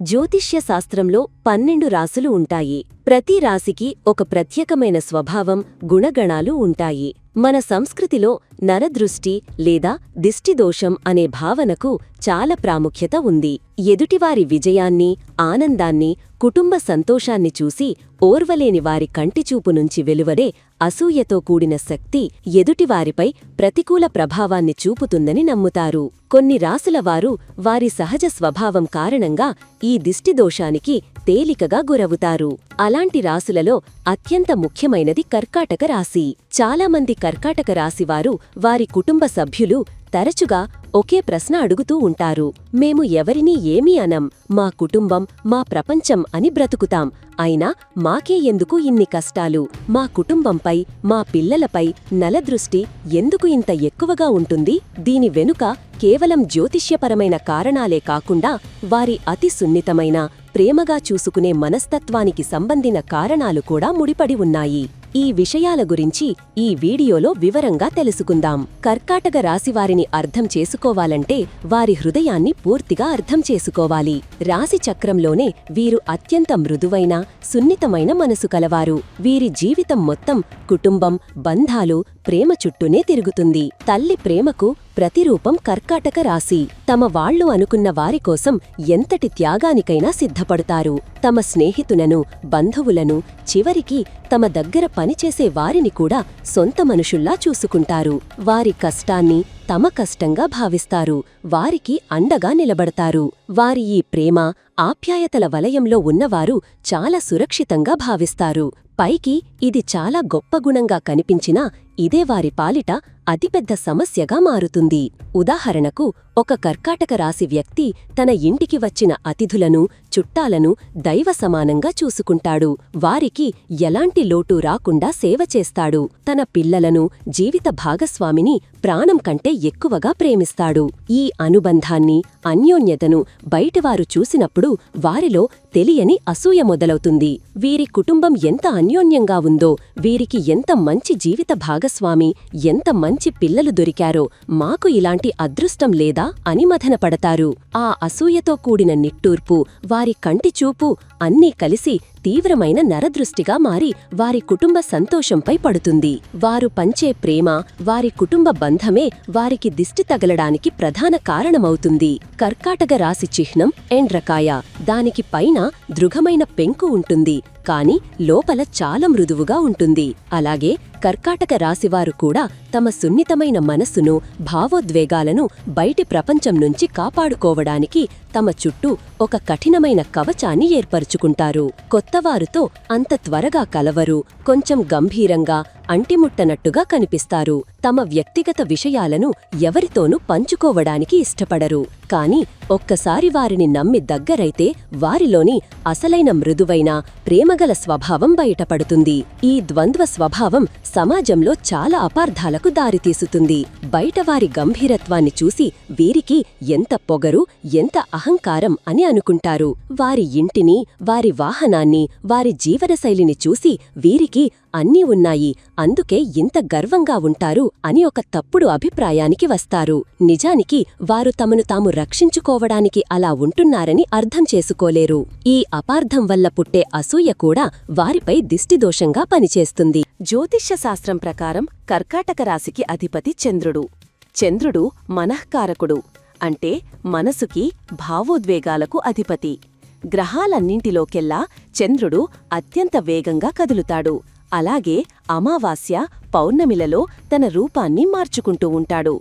జ్యోతిష్య శాస్త్రంలో పన్నెండు రాసులు ఉంటాయి. ప్రతి రాశికి ఒక ప్రత్యేకమైన స్వభావం గుణగణాలు ఉంటాయి. మన సంస్కృతిలో నరదృష్టి లేదా దిష్టిదోషం అనే భావనకు చాలా ప్రాముఖ్యత ఉంది. ఎదుటివారి విజయాన్ని ఆనందాన్ని కుటుంబ సంతోషాన్ని చూసి ఓర్వలేని వారి కంటిచూపు నుంచి వెలువడే అసూయతో కూడిన శక్తి ఎదుటివారిపై ప్రతికూల ప్రభావాన్ని చూపుతుందని నమ్ముతారు. కొన్ని రాసులవారు వారి సహజ స్వభావం కారణంగా ఈ దిష్టిదోషానికి తేలికగా గురవుతారు. అలాంటి రాసులలో అత్యంత ముఖ్యమైనది కర్కాటక రాశి. చాలామంది కర్కాటక రాశివారు వారి కుటుంబ సభ్యులు తరచుగా ఒకే ప్రశ్న అడుగుతూ ఉంటారు. మేము ఎవరినీ ఏమీ అనం. మా కుటుంబం మా ప్రపంచం అని బ్రతుకుతాం. అయినా మాకే ఎందుకు ఇన్ని కష్టాలు? మా కుటుంబంపై మా పిల్లలపై నలదృష్టి ఎందుకు ఇంత ఎక్కువగా ఉంటుంది? దీని వెనుక కేవలం జ్యోతిష్యపరమైన కారణాలే కాకుండా వారి అతి సున్నితమైన ప్రేమగా చూసుకునే మనస్తత్వానికి సంబంధిన కారణాలు కూడా ముడిపడి ఉన్నాయి. ఈ విషయాల గురించి ఈ వీడియోలో వివరంగా తెలుసుకుందాం. కర్కాటక రాశివారిని అర్థం చేసుకోవాలంటే వారి హృదయాన్ని పూర్తిగా అర్థం చేసుకోవాలి. రాశి చక్రంలోనే వీరు అత్యంత మృదువైన సున్నితమైన మనసు కలవారు. వీరి జీవితం మొత్తం కుటుంబం బంధాలు ప్రేమ చుట్టూనే తిరుగుతుంది. తల్లి ప్రేమకు ప్రతిరూపం కర్కాటక రాశి. తమ వాళ్ళు అనుకున్న వారి కోసం ఎంతటి త్యాగానికైనా సిద్ధపడతారు. తమ స్నేహితులను బంధువులను చివరికి తమ దగ్గర పనిచేసే వారిని కూడా సొంత మనుషుల్లా చూసుకుంటారు. వారి కష్టాన్ని తమ కష్టంగా భావిస్తారు. వారికి అండగా నిలబడతారు. వారి ఈ ప్రేమ ఆప్యాయతల వలయంలో ఉన్నవారు చాలా సురక్షితంగా భావిస్తారు. పైకి ఇది చాలా గొప్ప గుణంగా కనిపించినా ఇదే వారి పాలిట అతిపెద్ద సమస్యగా మారుతుంది. ఉదాహరణకు ఒక కర్కాటక రాశి వ్యక్తి తన ఇంటికి వచ్చిన అతిథులను చుట్టాలను దైవ సమానంగా చూసుకుంటాడు. వారికి ఎలాంటి లోటు రాకుండా సేవ చేస్తాడు. తన పిల్లలను జీవిత భాగస్వామిని ప్రాణం కంటే ఎక్కువగా ప్రేమిస్తాడు. ఈ అనుబంధాన్ని అన్యోన్యతను బయటివారు చూసినప్పుడు వారిలో తెలియని అసూయ మొదలవుతుంది. వీరి కుటుంబం ఎంత అన్యోన్యంగా ఉందో వీరికి ఎంత మంచి జీవిత భాగస్వామి ఎంత మంచి పిల్లలు దొరికారో మాకు ఇలాంటి అదృష్టం లేదా అని మథనపడతారు. ఆ అసూయతో కూడిన నిట్టూర్పు వారి కంటిచూపు అన్నీ కలిసి తీవ్రమైన నరదృష్టిగా మారి వారి కుటుంబ సంతోషంపై పడుతుంది. వారు పంచే ప్రేమ వారి కుటుంబ బంధమే వారికి దిష్టి తగలడానికి ప్రధాన కారణమవుతుంది. కర్కాటక రాశి చిహ్నం ఎండ్రకాయ. దానికి పైన దృఢమైన పెంకు ఉంటుంది. కాని లోపల చాలా మృదువుగా ఉంటుంది. అలాగే కర్కాటక రాశివారు కూడా తమ సున్నితమైన మనస్సును భావోద్వేగాలను బయటి ప్రపంచం నుంచి కాపాడుకోవడానికి తమ చుట్టూ ఒక కఠినమైన కవచాన్ని ఏర్పరుచుకుంటారు. కొత్తవారుతో అంత త్వరగా కలవరు. కొంచెం గంభీరంగా అంటిముట్టనట్టుగా కనిపిస్తారు. తమ వ్యక్తిగత విషయాలను ఎవరితోనూ పంచుకోవడానికి ఇష్టపడరు. కాని ఒక్కసారి వారిని నమ్మి దగ్గరైతే వారిలోని అసలైన మృదువైన ప్రేమగల స్వభావం బయటపడుతుంది. ఈ ద్వంద్వ స్వభావం సమాజంలో చాలా అపార్థాలకు దారితీసుతుంది. బయట వారి గంభీరత్వాన్ని చూసి వీరికి ఎంత పొగరు ఎంత అహంకారం అని అనుకుంటారు. వారి ఇంటిని వారి వాహనాన్ని వారి జీవనశైలిని చూసి వీరికి అన్నీ ఉన్నాయి. అందుకే ఇంత గర్వంగా ఉంటారు అని ఒక తప్పుడు అభిప్రాయానికి వస్తారు. నిజానికి వారు తమను తాము రక్షించుకోవడానికి అలా ఉంటున్నారని అర్థం చేసుకోలేరు. ఈ అపార్థం వల్ల పుట్టే అసూయ కూడా వారిపై దిష్టిదోషంగా పనిచేస్తుంది. జ్యోతిష్యశాస్త్రం ప్రకారం కర్కాటక రాశికి అధిపతి చంద్రుడు. చంద్రుడు మనఃకారకుడు. అంటే మనసుకి భావోద్వేగాలకు అధిపతి. గ్రహాలన్నింటిలోకెల్లా చంద్రుడు అత్యంత వేగంగా కదులుతాడు. అలాగే అమావాస్య పౌర్ణమిలలో తన రూపాన్ని మార్చుకుంటూ ఉంటాడు.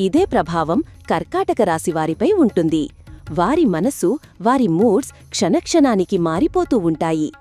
ఇదే ప్రభావం కర్కాటక రాశివారిపై ఉంటుంది. వారి మనసు వారి మూడ్స్ క్షణక్షణానికి మారిపోతూ ఉంటాయి.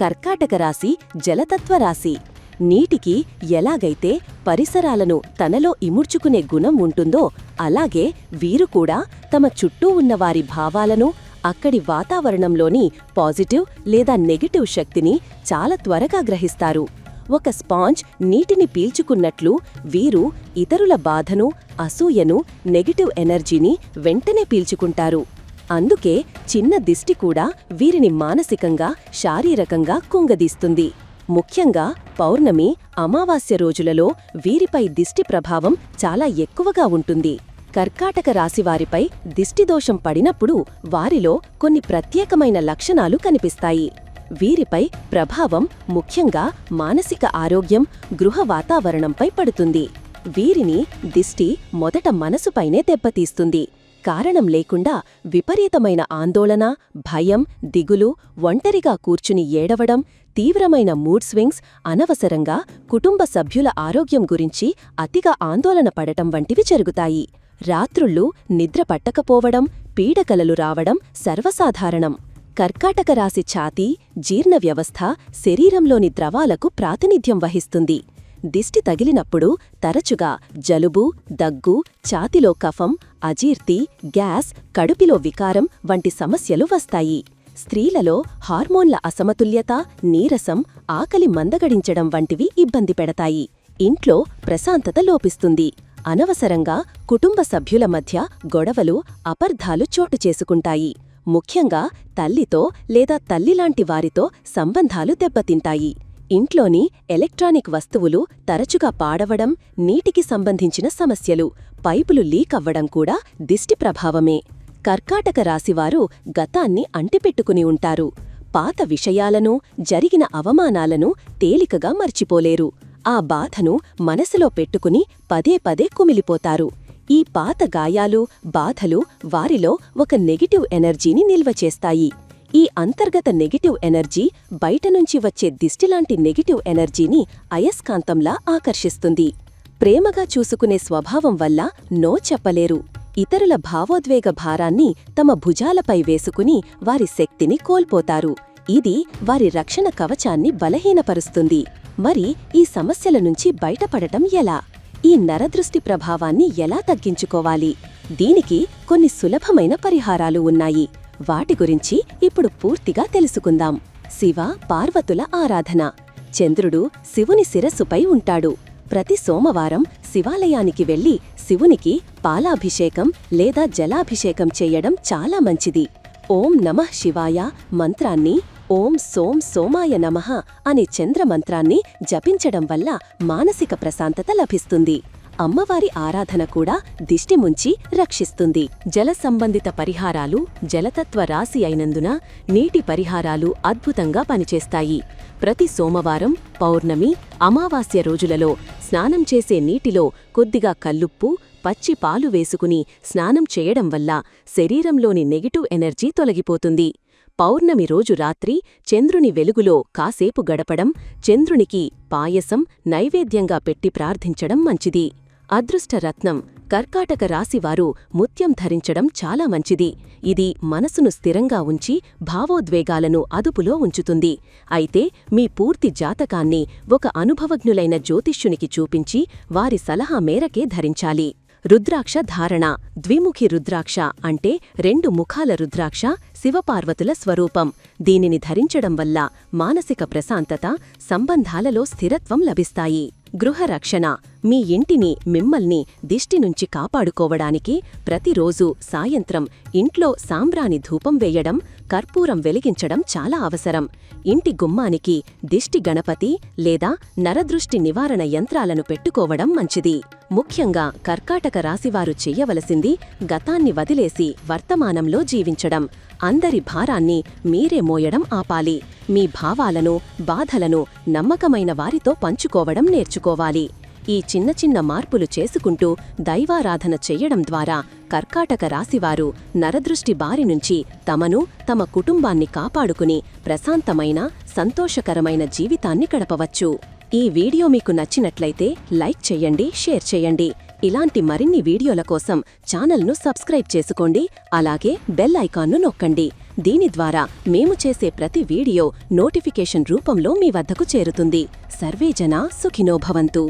కర్కాటక రాశి జలతత్వ రాశి. నీటికి ఎలాగైతే పరిసరాలను తనలో ఇముడ్చుకునే గుణం ఉంటుందో అలాగే వీరు కూడా తమ చుట్టూ ఉన్నవారి భావాలను అక్కడి వాతావరణంలోని పాజిటివ్ లేదా నెగటివ్ శక్తిని చాలా త్వరగా గ్రహిస్తారు. ఒక స్పాంజ్ నీటిని పీల్చుకున్నట్లు వీరు ఇతరుల బాధను అసూయను నెగటివ్ ఎనర్జీని వెంటనే పీల్చుకుంటారు. అందుకే చిన్న దిష్టి కూడా వీరిని మానసికంగా శారీరకంగా కుంగదీస్తుంది. ముఖ్యంగా పౌర్ణమి అమావాస్య రోజులలో వీరిపై దిష్టి ప్రభావం చాలా ఎక్కువగా ఉంటుంది. కర్కాటక రాశివారిపై దిష్టిదోషం పడినప్పుడు వారిలో కొన్ని ప్రత్యేకమైన లక్షణాలు కనిపిస్తాయి. వీరిపై ప్రభావం ముఖ్యంగా మానసిక ఆరోగ్యం గృహ వాతావరణంపై పడుతుంది. వీరిని దిష్టి మొదట మనసుపైనే దెబ్బతీస్తుంది. కారణం లేకుండా విపరీతమైన ఆందోళన భయం దిగులు ఒంటరిగా కూర్చుని ఏడవడం తీవ్రమైన మూడ్ స్వింగ్స్ అనవసరంగా కుటుంబ సభ్యుల ఆరోగ్యం గురించి అతిగా ఆందోళన పడటం వంటివి జరుగుతాయి. రాత్రుళ్ళు నిద్ర పట్టకపోవడం పీడకలలు రావడం సర్వసాధారణం. కర్కాటక రాశి ఛాతీ జీర్ణ వ్యవస్థ శరీరంలోని ద్రవాలకు ప్రాతినిధ్యం వహిస్తుంది. దిష్టి తగిలినప్పుడు తరచుగా జలుబు దగ్గు ఛాతిలో కఫం అజీర్తి గ్యాస్ కడుపిలో వికారం వంటి సమస్యలు వస్తాయి. స్త్రీలలో హార్మోన్ల అసమతుల్యత నీరసం ఆకలి మందగడించడం వంటివి ఇబ్బంది పెడతాయి. ఇంట్లో ప్రశాంతత లోపిస్తుంది. అనవసరంగా కుటుంబ సభ్యుల మధ్య గొడవలు అపర్ధాలు చోటు చేసుకుంటాయి. ముఖ్యంగా తల్లితో లేదా తల్లిలాంటి వారితో సంబంధాలు దెబ్బతింటాయి. ఇంట్లోని ఎలక్ట్రానిక్ వస్తువులు తరచుగా పాడవడం నీటికి సంబంధించిన సమస్యలు పైపులు లీక్ అవ్వడం కూడా దిష్టి ప్రభావమే. కర్కాటక రాశివారు గతాన్ని అంటిపెట్టుకుని ఉంటారు. పాత విషయాలను జరిగిన అవమానాలను తేలికగా మర్చిపోలేరు. ఆ బాధను మనసులో పెట్టుకుని పదే పదే కుమిలిపోతారు. ఈ పాత గాయాలు బాధలు వారిలో ఒక నెగిటివ్ ఎనర్జీని నిల్వ చేస్తాయి. ఈ అంతర్గత నెగిటివ్ ఎనర్జీ బయటనుంచి వచ్చే దిష్టిలాంటి నెగిటివ్ ఎనర్జీని అయస్కాంతంలా ఆకర్షిస్తుంది. ప్రేమగా చూసుకునే స్వభావం వల్ల నో చెప్పలేరు. ఇతరుల భావోద్వేగ భారాన్ని తమ భుజాలపై వేసుకుని వారి శక్తిని కోల్పోతారు. ఇది వారి రక్షణ కవచాన్ని బలహీనపరుస్తుంది. మరి ఈ సమస్యల నుంచి బయటపడటం ఎలా? ఈ నరదృష్టి ప్రభావాన్ని ఎలా తగ్గించుకోవాలి? దీనికి కొన్ని సులభమైన పరిహారాలు ఉన్నాయి. వాటి గురించి ఇప్పుడు పూర్తిగా తెలుసుకుందాం. శివ పార్వతుల ఆరాధన. చంద్రుడు శివుని శిరస్సుపై ఉంటాడు. ప్రతి సోమవారం శివాలయానికి వెళ్ళి శివునికి పాలాభిషేకం లేదా జలాభిషేకం చేయడం చాలా మంచిది. ఓం నమః శివాయ మంత్రాన్ని ఓం సోం సోమాయ నమః అనే చంద్రమంత్రాన్ని జపించడం వల్ల మానసిక ప్రశాంతత లభిస్తుంది. అమ్మవారి ఆరాధన కూడా దిష్టి ముంచి రక్షిస్తుంది. జల సంబంధిత పరిహారాలు జలతత్వ రాశి అయినందున నీటి పరిహారాలు అద్భుతంగా పనిచేస్తాయి. ప్రతి సోమవారం పౌర్ణమి అమావాస్య రోజులలో స్నానం చేసే నీటిలో కొద్దిగా కల్లుప్పు పచ్చి పాలు వేసుకుని స్నానం చేయడం వల్ల శరీరంలోని నెగిటివ్ ఎనర్జీ తొలగిపోతుంది. పౌర్ణమి రోజు రాత్రి చంద్రుని వెలుగులో కాసేపు గడపడం చంద్రునికి పాయసం నైవేద్యంగా పెట్టి ప్రార్థించడం మంచిది. అదృష్టరత్నం కర్కాటక రాశివారు ముత్యం ధరించడం చాలా మంచిది. ఇది మనసును స్థిరంగా ఉంచి భావోద్వేగాలను అదుపులో ఉంచుతుంది. అయితే మీ పూర్తి జాతకాన్ని ఒక అనుభవజ్ఞులైన జ్యోతిష్యునికి చూపించి వారి సలహా మేరకే ధరించాలి. రుద్రాక్ష ధారణ ద్విముఖి రుద్రాక్ష అంటే రెండు ముఖాల రుద్రాక్ష శివపార్వతుల స్వరూపం. దీనిని ధరించడం వల్ల మానసిక ప్రశాంతత సంబంధాలలో స్థిరత్వం లభిస్తాయి. గృహరక్షణ మీ ఇంటిని మిమ్మల్ని దిష్టి నుంచి కాపాడుకోవడానికి ప్రతిరోజు సాయంత్రం ఇంట్లో సాంబ్రాని ధూపం వేయడం కర్పూరం వెలిగించడం చాలా అవసరం. ఇంటి గుమ్మానికి దిష్టి గణపతి లేదా నరదృష్టి నివారణ యంత్రాలను పెట్టుకోవడం మంచిది. ముఖ్యంగా కర్కాటక రాశివారు చెయ్యవలసింది గతాన్ని వదిలేసి వర్తమానంలో జీవించడం. అందరి భారాన్ని మీరే మోయడం ఆపాలి. మీ భావాలను బాధలను నమ్మకమైన వారితో పంచుకోవడం నేర్చుకోవాలి. ఈ చిన్న చిన్న మార్పులు చేసుకుంటూ దైవారాధన చెయ్యడం ద్వారా కర్కాటక రాశివారు నరదృష్టి బారి నుంచి తమను తమ కుటుంబాన్ని కాపాడుకుని ప్రశాంతమైన సంతోషకరమైన జీవితాన్ని గడపవచ్చు. ఈ వీడియో మీకు నచ్చినట్లయితే లైక్ చెయ్యండి షేర్ చేయండి. ఇలాంటి మరిన్ని వీడియోల కోసం ఛానల్ను సబ్స్క్రైబ్ చేసుకోండి అలాగే బెల్ ఐకాన్ను నొక్కండి. దీని ద్వారా మేము చేసే ప్రతి వీడియో నోటిఫికేషన్ రూపంలో మీ వద్దకు చేరుతుంది. సర్వేజన సుఖినోభవంతు